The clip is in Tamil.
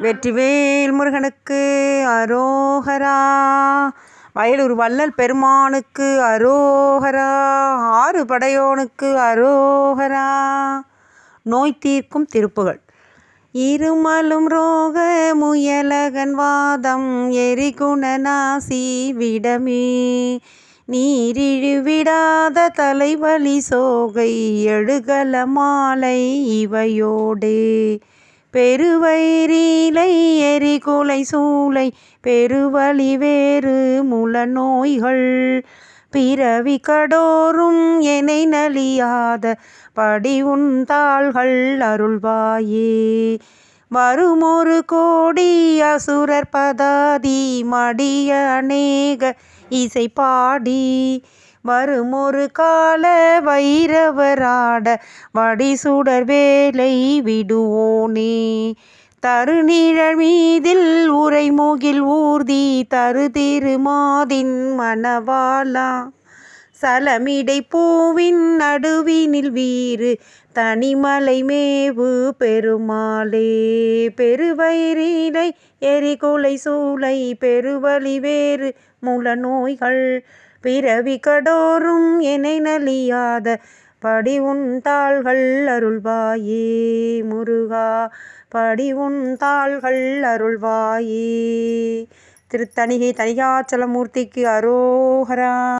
வெற்றிவேல் முருகனுக்கு அரோகரா. வயலூர் வள்ளல் பெருமானுக்கு அரோகரா. ஆறு படையோனுக்கு அரோகரா. நோய் தீர்க்கும் திருப்புகள். இருமலும் ரோக முயலகன் வாதம் எரிகுணநாசி விடமே. நீரிழிவிடாத தலைவலி சோகை எழுகல மாலை இவையோடே. பெருவயிரீலை எரிகுலை சூளை பெருவழி வேறு முல நோய்கள் பிறவி கடோறும் எனை நலியாத படி உந்தாள்கள் அருள்வாயே. வருமொரு கோடி அசுரர் பதாதி மடிய அநேக இசை பாடி வருமொரு கால வைரவராட வடிசுடர் வேலை விடுவோனே. தருநிழல் மீதில் உரைமுகில் ஊர்தி தரு திருமாதின் மணவாளா. சலமிடை பூவின் நடுவினில் வீறு தனிமலை மேவு பெருமாளே. பெருவயிரிலை எரிகுலை சூளை பெருவழி வேறு முல நோய்கள் பிறவி கடோறும் என நலியாத படி உண்டாள்கள் அருள்வாயே. முருகா படி உண்டாள்கள் அருள்வாயே. திருத்தணிகை தனிகாச்சலமூர்த்திக்கு அரோகரா.